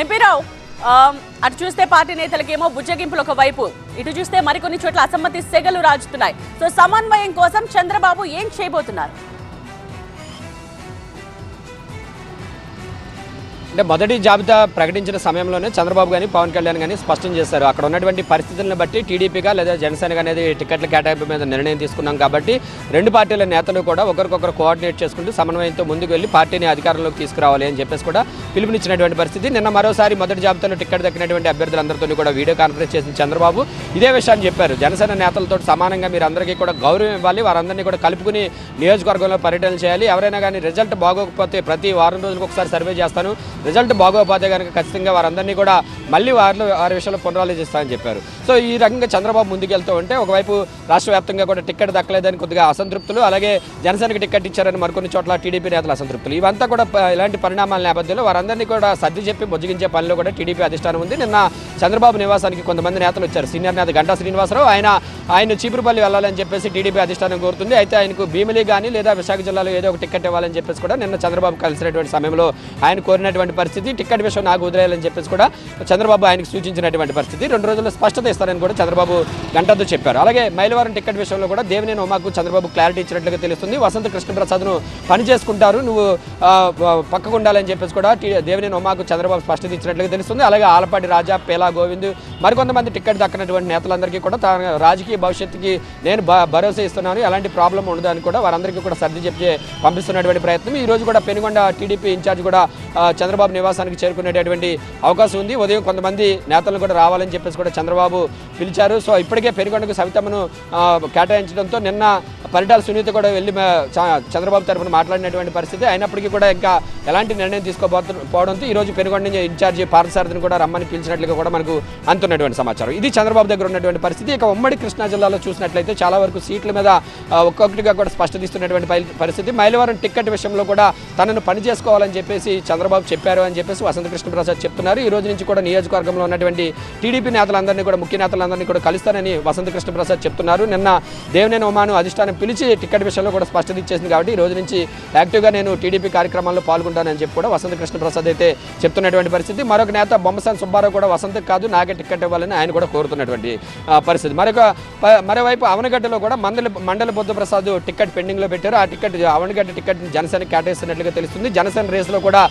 ఎంపీరావు అటు చూస్తే పార్టీ నేతలకేమో బుజ్జగింపులు ఒకవైపు ఇటు చూస్తే మరికొన్ని చోట్ల అసమ్మతి సెగలు రాజుతున్నాయి. సో సమన్వయం కోసం చంద్రబాబు ఏం చేయబోతున్నారు? అంటే మొదటి జాబితా ప్రకటించిన సమయంలోనే చంద్రబాబు కానీ పవన్ కళ్యాణ్ కానీ స్పష్టం చేశారు. అక్కడ ఉన్నటువంటి పరిస్థితులను బట్టి టీడీపీగా లేదా జనసేన అనేది టికెట్ల కేటాయింపు మీద నిర్ణయం తీసుకున్నాం కాబట్టి రెండు పార్టీల నేతలు కూడా ఒకరికొకరు కోఆర్డినేట్ చేసుకుంటూ సమన్వయంతో ముందుకు వెళ్ళి పార్టీని అధికారంలోకి తీసుకురావాలి అని చెప్పేసి కూడా పిలుపునిచ్చినటువంటి పరిస్థితి. నిన్న మరోసారి మొదటి జాబితాలో టికెట్ దక్కినటువంటి అభ్యర్థులందరితో కూడా వీడియో కాన్ఫరెన్స్ చేసిన చంద్రబాబు ఇదే విషయాన్ని చెప్పారు. జనసేన నేతలతో సమానంగా మీరు అందరికీ కూడా గౌరవం ఇవ్వాలి. వారందరినీ కూడా కలుపుకుని నియోజకవర్గంలో పర్యటన చేయాలి. ఎవరైనా కానీ రిజల్ట్ బాగోకపోతే ప్రతి వారం రోజులకు ఒకసారి సర్వే చేస్తాను. రిజల్ట్ బాగోపోతే కనుక ఖచ్చితంగా వారందరినీ కూడా మళ్ళీ వారిలో వారి విషయంలో పునరాలోచిస్తామని చెప్పారు. సో ఈ రకంగా చంద్రబాబు ముందుకెళ్తూ ఉంటే ఒకవైపు రాష్ట్ర వ్యాప్తంగా కూడా టికెట్ దక్కలేదని కొద్దిగా అసంతృప్తులు అలాగే జనసేనకి టికెట్ ఇచ్చారని మరికొన్ని చోట్ల టీడీపీ నేతల అసంతృప్తులు. ఇవంతా కూడా ఇలాంటి పరిణామాల నేపథ్యంలో వారందరినీ కూడా సర్ది చెప్పి బుజ్జగించే పనిలో కూడా టీడీపీ అధిష్టానం ఉంది. నిన్న చంద్రబాబు నివాసానికి కొంతమంది నేతలు వచ్చారు. సీనియర్ నేత గంటా శ్రీనివాసరావు ఆయన ఆయన చీపురుపల్లి వెళ్ళాలని చెప్పేసి టీడీపీ అధిష్టానం కోరుతుంది. అయితే ఆయనకు భీమిలి కానీ లేదా విశాఖ జిల్లాలో ఏదో ఒక టికెట్ ఇవ్వాలని చెప్పేసి కూడా నిన్న చంద్రబాబు కలిసినటువంటి సమయంలో ఆయన కోరినటువంటి పరిస్థితి టికెట్ విషయం నాకు వదిలేయాలని చెప్పేసి కూడా చంద్రబాబు ఆయనకు సూచించినటువంటి పరిస్థితి. రెండు రోజుల్లో స్పష్టత ఇస్తారని కూడా చంద్రబాబు గంటతో చెప్పారు. అలాగే మైలవరం టికెట్ విషయంలో కూడా దేవినేని ఉమాకు చంద్రబాబు క్లారిటీ ఇచ్చినట్లుగా తెలుస్తుంది. వసంత కృష్ణప్రసాద్ను పని చేసుకుంటారు నువ్వు పక్కకు ఉండాలని చెప్పేసి కూడా దేవినేని ఉమాకు చంద్రబాబు స్పష్టత ఇచ్చినట్లుగా తెలుస్తుంది. అలాగే ఆలపాటి రాజా పేలా గోవింద్ మరికొంతమంది టికెట్ దక్కనటువంటి నేతలందరికీ కూడా తన రాజకీయ భవిష్యత్తుకి నేను భరోసా ఇస్తున్నాను. ఎలాంటి ప్రాబ్లం ఉండదు అని కూడా వారందరికీ కూడా సర్ది చెప్పి పంపిస్తున్నటువంటి ప్రయత్నం. ఈ రోజు కూడా పెనుగొండ టీడీపీ ఇన్ఛార్జ్ కూడా చంద్రబాబు చంద్రబాబు నివాసానికి చేరుకునేటటువంటి అవకాశం ఉంది. ఉదయం కొంతమంది నేతలు కూడా రావాలని చెప్పేసి కూడా చంద్రబాబు పిలిచారు. సో ఇప్పటికే పెనుగొండకు సవితమ్మను కేటాయించడంతో నిన్న పరిటాల సునీత కూడా వెళ్ళి చ- చంద్రబాబు తరఫున మాట్లాడినటువంటి పరిస్థితి. అయినప్పటికీ కూడా ఇంకా ఎలాంటి నిర్ణయం తీసుకోబోతు పోవడంతో ఈ రోజు పెనుగొండ నుంచి ఇన్ఛార్జి పార్థసారథిని కూడా రమ్మని పిలిచినట్లుగా కూడా మనకు అంతున్నటువంటి సమాచారం. ఇది చంద్రబాబు దగ్గర ఉన్నటువంటి పరిస్థితి. ఇక ఉమ్మడి కృష్ణా జిల్లాలో చూసినట్లయితే చాలా వరకు సీట్ల మీద ఒక్కొక్కటిగా కూడా స్పష్టత ఇస్తున్నటువంటి పరిస్థితి. మైలవరం టికెట్ విషయంలో కూడా తనను పని చేసుకోవాలని చెప్పేసి చంద్రబాబు చెప్పారు అని చెప్పేసి వసంత కృష్ణప్రసాద్ చెప్తున్నారు. ఈ రోజు నుంచి కూడా నియోజకవర్గంలో ఉన్నటువంటి టీడీపీ నేతలందరినీ కూడా ముఖ్య నేతలందరినీ కూడా కలుస్తానని వసంత కృష్ణప్రసాద్ చెప్తున్నారు. నిన్న దేవినేని ఉమాను అధిష్టానం పిలిచి టికెట్ విషయంలో కూడా స్పష్టత ఇచ్చేసింది కాబట్టి ఈ రోజు నుంచి యాక్టివ్గా నేను టీడీపీ కార్యక్రమాల్లో పాల్గొంటానని చెప్పి కూడా వసంత కృష్ణప్రసాద్ అయితే చెప్తున్నటువంటి పరిస్థితి. మరొక నేత బొమ్మసాని సుబ్బారావు కూడా వసంతకు కాదు నాకే టికెట్ ఇవ్వాలని ఆయన కూడా కోరుతున్నటువంటి పరిస్థితి. మరొక మరోవైపు అవనగడ్డలో కూడా మండలి మండల బుద్ధప్రసాద్ టికెట్ పెండింగ్లో పెట్టారు. ఆ టికెట్ అవనగడ్డ టికెట్ జనసేన కేటాయిస్తున్నట్లుగా తెలుస్తుంది. జనసేన రేసులో కూడా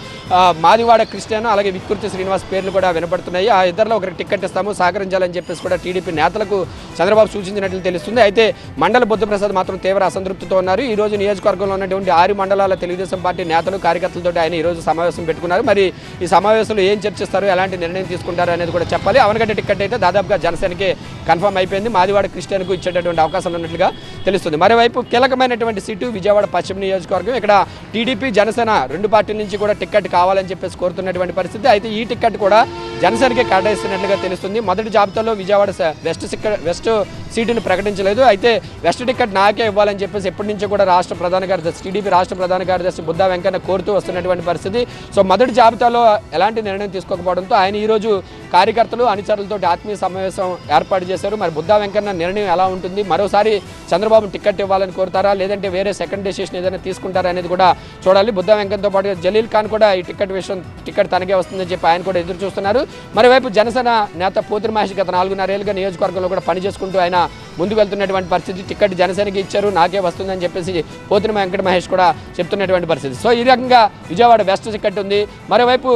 మాదివాడ క్రిస్టియన్ అలాగే వికృతి శ్రీనివాస్ పేర్లు కూడా వినపడుతున్నాయి. ఆ ఇద్దరిలో ఒకరికి టికెట్ ఇస్తాము సహకరించాలని చెప్పేసి కూడా టీడీపీ నేతలకు చంద్రబాబు సూచించినట్లు తెలుస్తుంది. అయితే మండల బుద్ధప్రసాద్ మాత్రం తీవ్ర అసంతృప్తితో ఉన్నారు. ఈ రోజు నియోజకవర్గంలో ఉన్నటువంటి ఆరు మండలాల తెలుగుదేశం పార్టీ నేతలు కార్యకర్తలతో ఆయన ఈ రోజు సమావేశం పెట్టుకున్నారు. మరి ఈ సమావేశంలో ఏం చర్చిస్తారు ఎలాంటి నిర్ణయం తీసుకుంటారు అనేది కూడా చెప్పాలి. అవనగడ్డ టికెట్ అయితే దాదాపుగా జనసేనకి కన్ఫర్మ్ అయిపోయింది. మాదివాడ క్రిస్టియన్కు ఇచ్చేటటువంటి అవకాశాలు ఉన్నట్లుగా తెలుస్తుంది. మరోవైపు కీలకమైనటువంటి సీటు విజయవాడ పశ్చిమ నియోజకవర్గం. ఇక్కడ టీడీపీ జనసేన రెండు పార్టీల నుంచి కూడా టికెట్ కావాలని చెప్పేసి కోరుతున్నటువంటి పరిస్థితి. అయితే ఈ టికెట్ కూడా జనసేనకి కేటాయిస్తున్నట్లుగా తెలుస్తుంది. మొదటి జాబితాలో విజయవాడ వెస్ట్ సిక్క వెస్ట్ సీటును ప్రకటించలేదు. అయితే వెస్ట్ టికెట్ నాకే ఇవ్వాలని చెప్పేసి ఎప్పటి నుంచో కూడా రాష్ట్ర ప్రధాన కార్యదర్శి టీడీపీ రాష్ట్ర ప్రధాన కార్యదర్శి బుద్ధా వెంకన్న కోరుతూ వస్తున్నటువంటి పరిస్థితి. సో మొదటి జాబితాలో ఎలాంటి నిర్ణయం తీసుకోకపోవడంతో ఆయన ఈరోజు కార్యకర్తలు అనుచరులతో ఆత్మీయ సమావేశం ఏర్పాటు చేశారు. మరి బుద్ధా వెంకన్న నిర్ణయం ఎలా ఉంటుంది? మరోసారి చంద్రబాబు టికెట్ ఇవ్వాలని కోరుతారా? లేదంటే వేరే సెకండ్ డెసిషన్ ఏదైనా తీసుకుంటారా అనేది కూడా చూడాలి. బుద్ధా వెంకన్నతో పాటు జలీల్ ఖాన్ కూడా ఈ టికెట్ విషయం టికెట్ తనకే వస్తుందని చెప్పి ఆయన కూడా ఎదురు చూస్తున్నారు. మరోవైపు జనసేన నేత పోతిరి మహేష్ గత నాలుగున్నరేళ్ళుగా నియోజకవర్గంలో కూడా పని చేసుకుంటూ ఆయన ముందుకు వెళ్తున్నటువంటి పరిస్థితి టికెట్ జనసేనకి ఇచ్చారు. నాకే వస్తుందని చెప్పేసి పోతిరి వెంకట మహేష్ కూడా చెప్తున్నటువంటి పరిస్థితి. సో ఈ రకంగా విజయవాడ వెస్ట్ టికెట్ ఉంది. మరోవైపు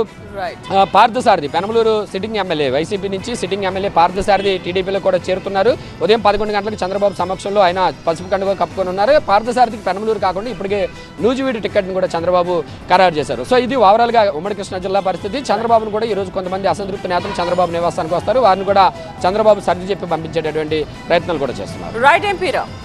Parthasarathy Penamaluru sitting MLA YCP నుంచి సిట్టింగ్ ఎమ్మెల్యే పార్థసారథి టీడీపీలో కూడా చేరుతున్నారు. ఉదయం పదకొండు గంటలకు చంద్రబాబు సమక్షంలో ఆయన పసుపు కండుగా కప్పుకొని ఉన్నారు. పార్థసారథికి పెనమలూరు కాకుండా ఇప్పటికే నూజివీడు టికెట్ని కూడా చంద్రబాబు ఖరారు చేశారు. సో ఇది ఓవరాల్గా ఉమ్మడి కృష్ణా జిల్లా పరిస్థితి. చంద్రబాబును కూడా ఈ రోజు కొంతమంది అసంతృప్తి నేతలు చంద్రబాబు నివాసానికి వస్తారు. వారిని కూడా చంద్రబాబు సర్ది చెప్పి పంపించేటటువంటి ప్రయత్నాలు కూడా చేస్తున్నారు. రైట్ ఎంపీరావు